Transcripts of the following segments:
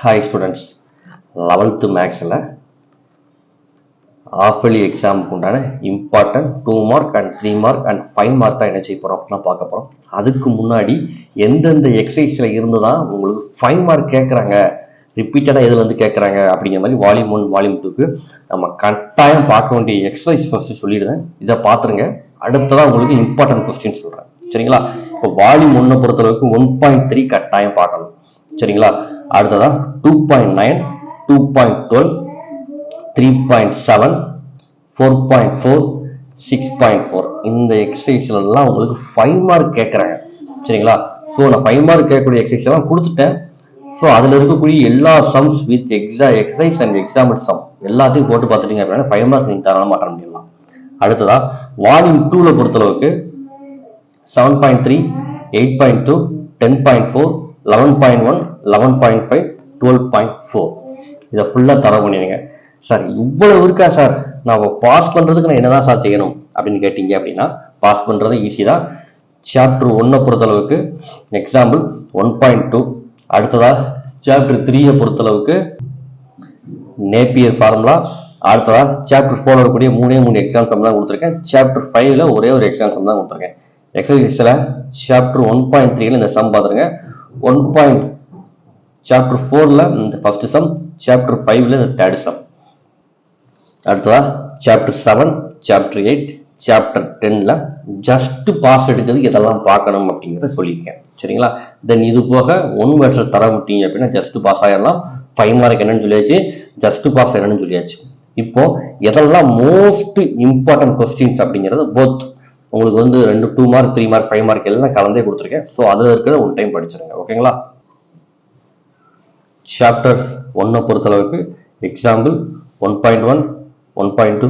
Hi students eleventh மேக்ஸில் ஆஃபலி எக்ஸாமுக்கு உண்டான important two mark and three mark and five mark தான் என்ன செய்ய போகிறோம் அப்படின்னா பார்க்க போகிறோம் அதுக்கு முன்னாடி எந்தெந்த எக்ஸசைஸில் இருந்து தான் உங்களுக்கு ஃபைவ் மார்க் கேட்குறாங்க ரிப்பீட்டடாக எதில் வந்து கேட்குறாங்க அப்படிங்கிற மாதிரி வால்யூம் ஒன் வால்யூம் டூக்கு நம்ம கட்டாயம் பார்க்க வேண்டிய எக்ஸசைஸ் ஃபஸ்ட்டு சொல்லிடுறேன். இதை பார்த்துருங்க. அடுத்ததான் உங்களுக்கு இம்பார்ட்டன்ட் கொஸ்டின் சொல்கிறேன் சரிங்களா? இப்போ வால்யூம் ஒன்னை பொறுத்தளவுக்கு ஒன் பாயிண்ட் த்ரீ கட்டாயம் பார்க்கணும். சரிங்களா? அடுத்ததான் two point nine two point twelve three point seven four point four six point four இந்த எக்ஸசைஸ்லாம் உங்களுக்கு ஃபைவ் மார்க் கேட்குறாங்க. சரிங்களா? ஸோ நான் ஃபைவ் மார்க் கேட்கக்கூடிய எக்ஸசைஸ் எல்லாம் கொடுத்துட்டேன். ஸோ அதில் இருக்கக்கூடிய எல்லா சம்ஸ் வித் எக்ஸா எக்ஸசைஸ் அண்ட் எக்ஸாம்பிள் சம் எல்லாத்தையும் போட்டு பார்த்துட்டீங்க அப்படின்னா ஃபைவ் மார்க் நீங்கள் தாராளமாக அட்டன் பண்ணிடலாம். அடுத்ததா வால்யூம் டூவில் பொறுத்தளவுக்கு seven point three eight point two ten point four eleven point one eleven point five twelve point four இதை ஃபுல்லாக தர பண்ணிடுங்க. சார் இவ்வளவு இருக்கா சார்? நான் பாஸ் பண்ணுறதுக்கு நான் என்னதான் சார் செய்யணும் அப்படின்னு கேட்டீங்க அப்படின்னா பாஸ் பண்ணுறது ஈஸி தான். சாப்டர் ஒன்னை பொறுத்தளவுக்கு எக்ஸாம்பிள் ஒன் பாயிண்ட் டூ அடுத்ததா சாப்டர் த்ரீயை பொறுத்தளவுக்கு நேப்பியர் ஃபார்முலா அடுத்ததா சாப்டர் ஃபோர் இருக்கக்கூடிய மூணே மூணு எக்ஸாம் சம் தான் கொடுத்துருக்கேன். சாப்டர் ஃபைவ்ல ஒரே ஒரு எக்ஸாம் சம் தான் கொடுத்துருக்கேன். எக்ஸசைஸில் சாப்டர் ஒன் பாயிண்ட் த்ரீல இந்த சம் பார்த்துருங்க. ஒன் பாயிண்ட் சாப்டர் ஃபோரில் இந்த ஃபர்ஸ்ட் சம் சாப்டர் ஃபைவ்ல இந்த தேர்ட் சம் அடுத்ததா chapter seven chapter eight chapter டென்ல just pass எடுக்கிறதுக்கு இதெல்லாம் பார்க்கணும் அப்படிங்கிறத சொல்லியிருக்கேன். சரிங்களா? தென் இது போக ஒன் வேர்ட்ஸில் தர முடியும் அப்படின்னா ஜஸ்ட் பாஸ் ஆயிடலாம் ஃபைவ் மார்க் என்னன்னு சொல்லியாச்சு. ஜஸ்ட் பாஸ் என்னன்னு சொல்லியாச்சு. இப்போ எதெல்லாம் மோஸ்ட் இம்பார்ட்டன்ட் கொஸ்டின்ஸ் அப்படிங்கிறது போத் உங்களுக்கு வந்து ரெண்டு two mark three mark five mark எல்லாம் கலந்தே கொடுத்துருக்கேன். ஸோ அதில் இருக்கிறத ஒன் டைம் படிச்சிருங்க. ஓகேங்களா சாப்டர் ஒன்னை பொறுத்தளவுக்கு example one point one one point two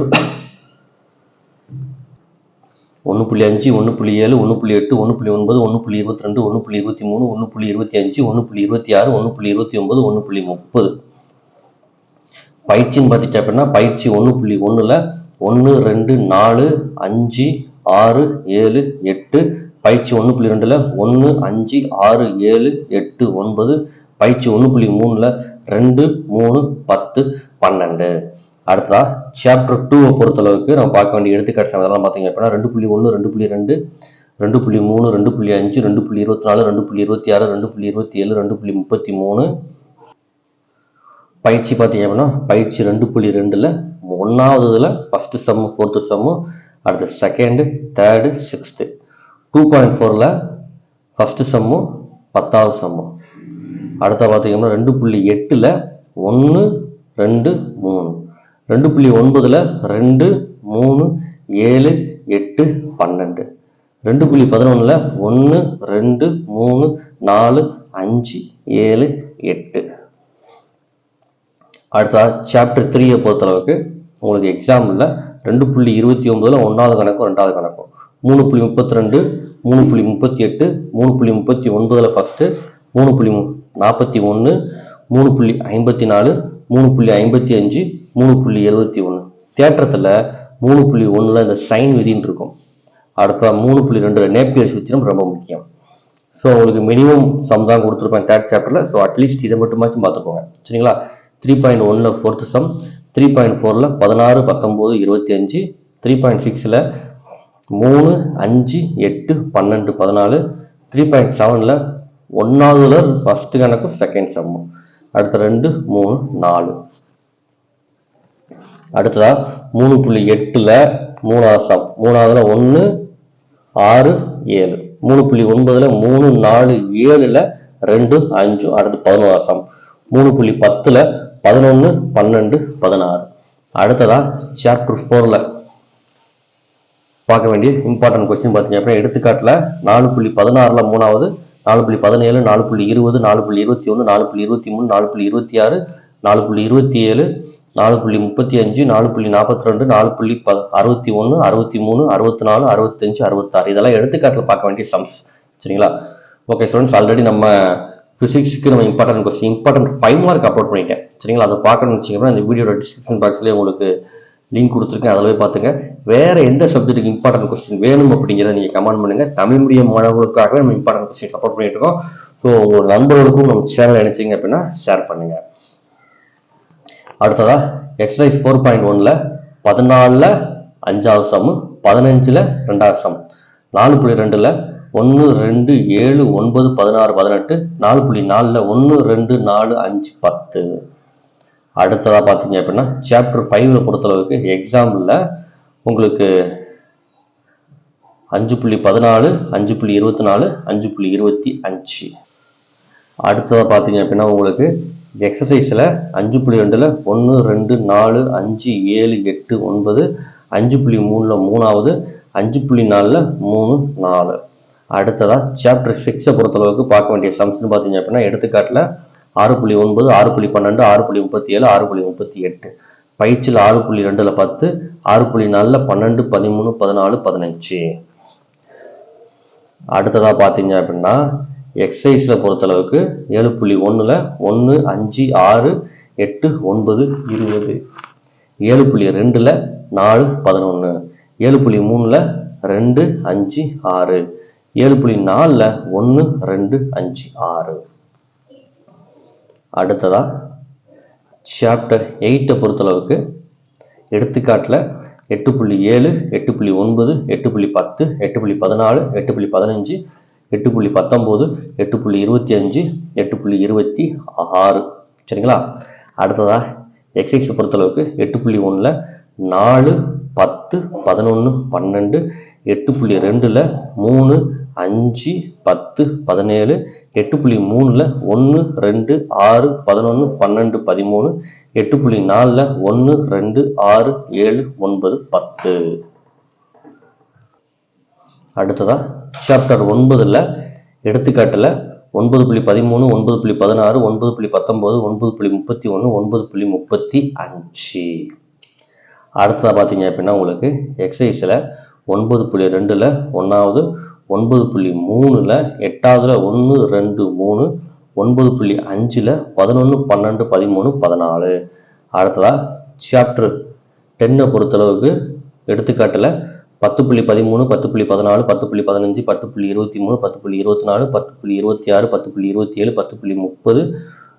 ஒன்று புள்ளி அஞ்சு ஒன்று புள்ளி ஏழு ஒன்று புள்ளி எட்டு ஒன்று புள்ளி ஒன்பது ஒன்று புள்ளி இருபத்தி ரெண்டு ஒன்று புள்ளி இருபத்தி மூணு ஒன்று புள்ளி இருபத்தி அஞ்சு ஒன்று புள்ளி இருபத்தி ஆறு ஒன்று புள்ளி இருபத்தி ஒன்பது ஒன்று புள்ளி முப்பது பயிற்சின்னு பார்த்துட்டு அப்படின்னா பயிற்சி ஒன்று புள்ளி ஒன்றில் ஒன்று ரெண்டு நாலு அஞ்சு ஆறு ஏழு எட்டு பயிற்சி ஒன்று புள்ளி ரெண்டில் ஒன்று அஞ்சு ஆறு ஏழு எட்டு ஒன்பது பயிற்சி ஒன்று புள்ளி மூணில் ரெண்டு மூணு பத்து பன்னெண்டு. அடுத்ததா சாப்டர் டூவை பொறுத்தளவுக்கு நம்ம பார்க்க வேண்டிய எடுத்துக்காட்டு அதெல்லாம் பார்த்தீங்க அப்படின்னா ரெண்டு புள்ளி ஒன்று ரெண்டு புள்ளி ரெண்டு ரெண்டு புள்ளி மூணு ரெண்டு புள்ளி அஞ்சு ரெண்டு புள்ளி இருபத்தி நாலு ரெண்டு புள்ளி இருபத்தி ஆறு ரெண்டு புள்ளி இருபத்தி ஏழு ரெண்டு புள்ளி முப்பத்தி மூணு. பயிற்சி பார்த்தீங்க அப்படின்னா பயிற்சி ரெண்டு புள்ளி ரெண்டில் ஒன்றாவது இதில் ஃபஸ்ட்டு செம்மு ஃபோர்த்து செம்மு அடுத்து second third sixth two point ஃபோரில் ஃபஸ்ட்டு செம்மு பத்தாவது செம்மு அடுத்த பார்த்தீங்கன்னா ரெண்டு புள்ளி எட்டில் ஒன்று ரெண்டு மூணு. ரெண்டு புள்ளி ஒன்பதில் ரெண்டு மூணு ஏழு எட்டு பன்னெண்டு. ரெண்டு புள்ளி பதினொன்றில் ஒன்று ரெண்டு மூணு நாலு அஞ்சு ஏழு எட்டு. அடுத்தா சாப்டர் த்ரீயை பொறுத்தளவுக்கு உங்களுக்கு எக்ஸாம்பிளில் ரெண்டு புள்ளி இருபத்தி ஒன்பதில் ஒன்றாவது கணக்கும் ரெண்டாவது கணக்கும். மூணு புள்ளி முப்பத்தி ரெண்டு மூணு புள்ளி முப்பத்தி எட்டு மூணு புள்ளி முப்பத்தி ஒன்பதில் ஃபஸ்ட்டு மூணு புள்ளி மு- நாற்பத்தி ஒன்று மூணு புள்ளி ஐம்பத்தி நாலு மூணு புள்ளி ஐம்பத்தி அஞ்சு மூணு புள்ளி எழுபத்தி ஒன்று தேற்றத்தில் மூணு புள்ளி ஒன்றில் இந்த சைன் விதின்னு இருக்கும். அடுத்த மூணு புள்ளி ரெண்டு நேப்பியர் சூத்திரம் ரொம்ப முக்கியம். ஸோ உங்களுக்கு மினிமம் சம் தான் கொடுத்துருப்பேன் தேர்ட் சாப்டரில் ஸோ அட்லீஸ்ட் இதை மட்டுமாச்சும் பார்த்துக்கோங்க. சரிங்களா? த்ரீ பாயிண்ட் ஒன்னில் ஃபோர்த்து சம் த்ரீ பாயிண்ட் ஃபோரில் பதினாறு பத்தொம்போது இருபத்தி அஞ்சு த்ரீ பாயிண்ட் சிக்ஸில் மூணு அஞ்சு எட்டு பன்னெண்டு பதினாலு த்ரீ பாயிண்ட் செவனில் ஒன்றாவதுல ஃபஸ்ட்டு கணக்கும் செகண்ட் சம்மு அடுத்த ரெண்டு மூணு நாலு. அடுத்ததா மூணு புள்ளி எட்டில் மூணாவது சம் மூணாவதுல ஒன்று ஆறு ஏழு. மூணு புள்ளி ஒன்பதுல மூணு நாலு ஏழுல ரெண்டு அஞ்சு. அடுத்து பதினோரு சம் மூணு புள்ளி பத்தில் பதினொன்று பன்னெண்டு பதினாறு. அடுத்ததாக சாப்டர் ஃபோரில் பார்க்க வேண்டிய இம்பார்ட்டன்ட் கொஸ்டின் பார்த்தீங்க அப்படின்னா எடுத்துக்காட்டில் நாலு புள்ளி பதினாறுல மூணாவது நாலு புள்ளி பதினேழு நாலு புள்ளி இருபது நாலு புள்ளி இருபத்தி ஒன்று நாலு புள்ளி இருபத்தி மூணு நாலு புள்ளி இருபத்தி ஆறு நாலு புள்ளி இருபத்தி ஏழு நாலு புள்ளி முப்பத்தி அஞ்சு நாலு புள்ளி நாற்பத்தி ரெண்டு நாலு புள்ளி ப அறுபத்தி ஒன்று அறுபத்தி மூணு அறுபத்தி நாலு அறுபத்தஞ்சு அறுபத்தாறு. இதெல்லாம் எடுத்துக்காட்டில் பார்க்க வேண்டிய சம்ஸ் சரிங்களா? ஓகே ஸ்டூடெண்ட்ஸ் ஆல்ரெடி நம்ம ஃபிசிக்ஸ்க்கு நம்ம important question important five mark upload பண்ணிட்டேன். சரிங்களா? அதை பார்க்கணும்னு வச்சிங்கன்னா இந்த வீடியோட டிஸ்கிரிப்ஷன் பாக்ஸ்லேயே உங்களுக்கு லிங்க் கொடுத்துருக்கேன் அதில் போய் பார்த்துங்க. வேறு எந்த சப்ஜெக்ட்டுக்கு இம்பார்ட்டன்ட் கொஸ்டின் வேணும் அப்படிங்கிறத நீங்கள் கமெண்ட் பண்ணுங்க. தமிழ் மீடியம் மாணவர்களுக்காகவே நம்ம இம்பார்ட்டன்ட் கொஸ்டின் சப்போர்ட் பண்ணிட்டு இருக்கோம். ஸோ உங்கள் நண்பர்களுக்கும் நம்ம சேனல் நினைச்சீங்க அப்படின்னா ஷேர் பண்ணுங்க. அடுத்ததாக எக்ஸசைஸ் ஃபோர் பாயிண்ட் ஒன்ல பதினாலில் அஞ்சாவது சம் பதினஞ்சில் ரெண்டாவது சம் நாலு புள்ளி ரெண்டில் ஒன்று ரெண்டு ஏழு ஒன்பது பதினாறு பதினெட்டு நாலு புள்ளி நாலில் ஒன்று ரெண்டு நாலு அஞ்சு பத்து. அடுத்ததாக பார்த்தீங்க அப்படின்னா சாப்டர் ஃபைவ்ல பொறுத்தளவுக்கு எக்ஸாம்பிளில் உங்களுக்கு அஞ்சு புள்ளி பதினாலு அஞ்சு புள்ளி இருபத்தி நாலு அஞ்சு புள்ளி இருபத்தி அஞ்சு. அடுத்ததாக பார்த்தீங்க அப்படின்னா உங்களுக்கு எக்ஸசைஸில் அஞ்சு புள்ளி ரெண்டில் ஒன்று ரெண்டு நாலு அஞ்சு ஏழு எட்டு ஒன்பது அஞ்சு புள்ளி மூணில் மூணாவது அஞ்சு புள்ளி நாலில் மூணு நாலு. அடுத்ததாக சாப்டர் சிக்ஸை பொறுத்தளவுக்கு பார்க்க வேண்டிய சம்ஸ்னு பார்த்தீங்க அப்படின்னா எடுத்துக்காட்டில் ஆறு புள்ளி ஒன்பது ஆறு புள்ளி பன்னெண்டு ஆறு புள்ளி முப்பத்தி ஏழு ஆறு புள்ளி முப்பத்தி எட்டு. பயிற்சியில் ஆறு புள்ளி ரெண்டில் பத்து ஆறு புள்ளி நாலில் பன்னெண்டு பதிமூணு பதினாலு பதினஞ்சு. அடுத்ததாக பார்த்தீங்க அப்படின்னா எக்ஸசைஸில் பொறுத்தளவுக்கு ஏழு புள்ளி ஒன்றில் ஒன்று அஞ்சு ஆறு எட்டு ஒன்பது இருபது. ஏழு புள்ளி ரெண்டில் நாலு பதினொன்று ஏழு புள்ளி மூணில் ரெண்டு அஞ்சு ஆறு. ஏழு புள்ளி நாலில் ஒன்று ரெண்டு அஞ்சு ஆறு. அடுத்ததாக சாப்டர் எயிட்டை பொறுத்தளவுக்கு எடுத்துக்காட்டில் எட்டு புள்ளி ஏழு எட்டு புள்ளி ஒன்பது எட்டு புள்ளி பத்து எட்டு புள்ளி பதினாலு எட்டு புள்ளி பதினஞ்சு எட்டு புள்ளி பத்தொம்போது எட்டு புள்ளி இருபத்தி அஞ்சு எட்டு புள்ளி இருபத்தி ஆறு சரிங்களா அடுத்ததாக எக்ஸைஸை பொறுத்தளவுக்கு எட்டு புள்ளி ஒன்றில் நாலு பத்து பதினொன்று பன்னெண்டு எட்டு புள்ளி ரெண்டில் மூணு அஞ்சு பத்து பதினேழு எட்டு புள்ளி மூணில் ஒன்று ரெண்டு ஆறு பதினொன்று பன்னெண்டு பதிமூணு எட்டு புள்ளி நாலில் ஒன்று ரெண்டு ஆறு ஏழு ஒன்பது பத்து. அடுத்ததாக சாப்டர் ஒன்பதில் எடுத்துக்காட்டில் ஒன்பது புள்ளி பதிமூணு ஒன்பது புள்ளி பதினாறு ஒன்பது புள்ளி பத்தொம்போது ஒன்பது புள்ளி முப்பத்தி ஒன்று ஒன்பது புள்ளி முப்பத்தி அஞ்சு. அடுத்ததாக பார்த்தீங்க அப்படின்னா உங்களுக்கு எக்ஸசைஸில் ஒன்பது புள்ளி ரெண்டில் ஒன்றாவது ஒன்பது புள்ளி மூணில் எட்டாவதுல ஒன்று ரெண்டு மூணு ஒன்பது புள்ளி அஞ்சில் பதினொன்று பன்னெண்டு பதிமூணு பதினாலு அடுத்ததாக சாப்டர் டென்னை பொறுத்தளவுக்கு எடுத்துக்காட்டில் பத்து புள்ளி பதிமூணு பத்து புள்ளி பதினாலு பத்து புள்ளி பதினஞ்சு பத்து புள்ளி இருபத்தி மூணு பத்து புள்ளி இருபத்தி நாலு பத்து புள்ளி இருபத்தி ஆறு பத்து புள்ளி இருபத்தி ஏழு பத்து புள்ளி முப்பது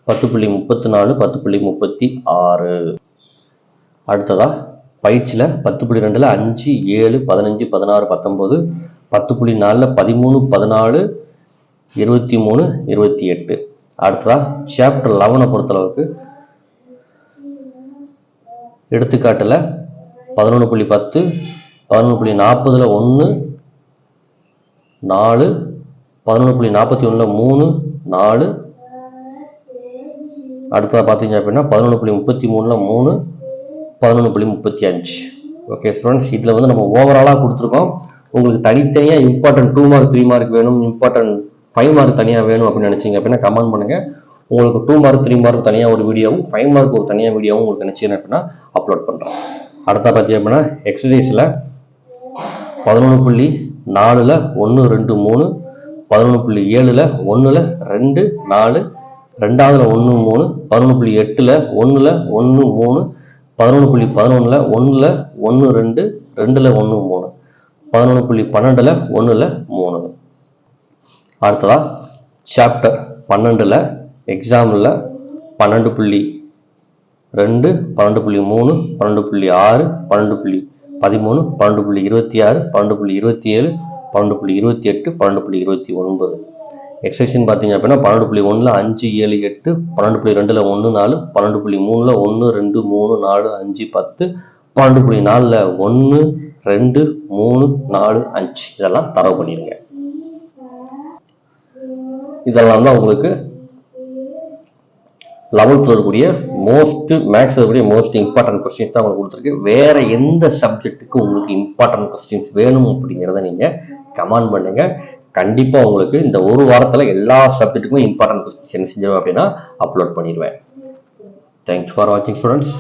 பத்து புள்ளி முப்பத்தி நாலு பத்து புள்ளி முப்பத்தி ஆறு அடுத்ததாக பயிற்சியில் பத்து புள்ளி ரெண்டில் அஞ்சு ஏழு பதினஞ்சு பதினாறு பத்தொம்போது பத்து புள்ளி நாலில் பதிமூணு பதினாலு இருபத்தி மூணு இருபத்தி எட்டு. அடுத்ததாக சாப்டர் லெவனை பொறுத்தளவுக்கு எடுத்துக்காட்டில் பதினொன்று புள்ளி பத்து பதினொன்று புள்ளி நாற்பதில் ஒன்று நாலு பதினொன்று புள்ளி நாற்பத்தி ஒன்றில் மூணு நாலு. அடுத்ததாக பார்த்தீங்க அப்படின்னா பதினொன்று புள்ளி முப்பத்தி மூணில் மூணு பதினொன்று புள்ளி முப்பத்தி அஞ்சு. ஓகே ஸ்டூடெண்ட்ஸ் இதில் வந்து நம்ம ஓவராலாக கொடுத்துருக்கோம். உங்களுக்கு தனித்தனியாக important two mark three mark வேணும் இம்பார்ட்டன்ட் ஃபைவ் மார்க் தனியாக வேணும் அப்படின்னு நினச்சிங்க அப்படின்னா கமெண்ட் பண்ணுங்கள் உங்களுக்கு டூ மார்க் த்ரீ மார்க் தனியாக ஒரு வீடியோவும் ஃபைவ் மார்க் ஒரு தனியாக வீடியோவும் உங்களுக்கு நினச்சிங்க அப்படின்னா அப்லோட் பண்ணுறேன் அடுத்த பார்த்தீங்க அப்படின்னா எக்ஸசைஸில் பதினொன்று புள்ளி நாலில் ஒன்று ரெண்டு மூணு பதினொன்று புள்ளி ஏழில் ஒன்றில் ரெண்டு நாலு ரெண்டாவதுல ஒன்று மூணு பதினொன்று புள்ளி எட்டில் ஒன்றில் ஒன்று மூணு பதினொன்று புள்ளி பதினொன்றில் ஒன்றில் ஒன்று ரெண்டு ரெண்டில் ஒன்று மூணு. பதினொன்று புள்ளி பன்னெண்டில் ஒன்றில் மூணு. அடுத்ததாக சாப்டர் பன்னெண்டில் எக்ஸாமில் பன்னெண்டு புள்ளி ரெண்டு பன்னெண்டு புள்ளி மூணு பன்னெண்டு புள்ளி ஆறு பன்னெண்டு புள்ளி பதிமூணு பன்னெண்டு புள்ளி இருபத்தி ஆறு பன்னெண்டு புள்ளி இருபத்தி ஏழு பன்னெண்டு புள்ளி இருபத்தி எட்டு பன்னெண்டு புள்ளி இருபத்தி ஒன்பது. எக்ஸ்டென்ஷன் பார்த்தீங்க அப்படின்னா பன்னெண்டு புள்ளி ஒன்றில் அஞ்சு ஏழு எட்டு பன்னெண்டு புள்ளி ரெண்டில் ஒன்று நாலு பன்னெண்டு புள்ளி மூணில் ஒன்று ரெண்டு மூணு நாலு அஞ்சு பத்து பன்னெண்டு புள்ளி நாலில் ஒன்று ரெண்டு மூணு நாலு அஞ்சு. இதெல்லாம் தரவு பண்ணிடுங்க. இதெல்லாம் தான் உங்களுக்கு லெவல்த்தில் இருக்கக்கூடிய மோஸ்ட் மேக்ஸ் இருக்கக்கூடிய மோஸ்ட் இம்பார்ட்டன்ட் கொஸ்டின்ஸ் தான் உங்களுக்கு கொடுத்துருக்கு. வேற எந்த சப்ஜெக்ட்டுக்கு உங்களுக்கு இம்பார்ட்டன்ட் கொஸ்டின்ஸ் வேணும் அப்படிங்கிறத நீங்க கமெண்ட் பண்ணுங்க. கண்டிப்பாக உங்களுக்கு இந்த ஒரு வாரத்தில் எல்லா சப்ஜெக்ட்டுக்குமே இம்பார்ட்டன்ட் கொஸ்டின்ஸ் என்ன செஞ்சோம் அப்படின்னா அப்லோட் பண்ணிடுவேன். தேங்க்ஸ் ஃபார் வாட்சிங் ஸ்டூடெண்ட்ஸ்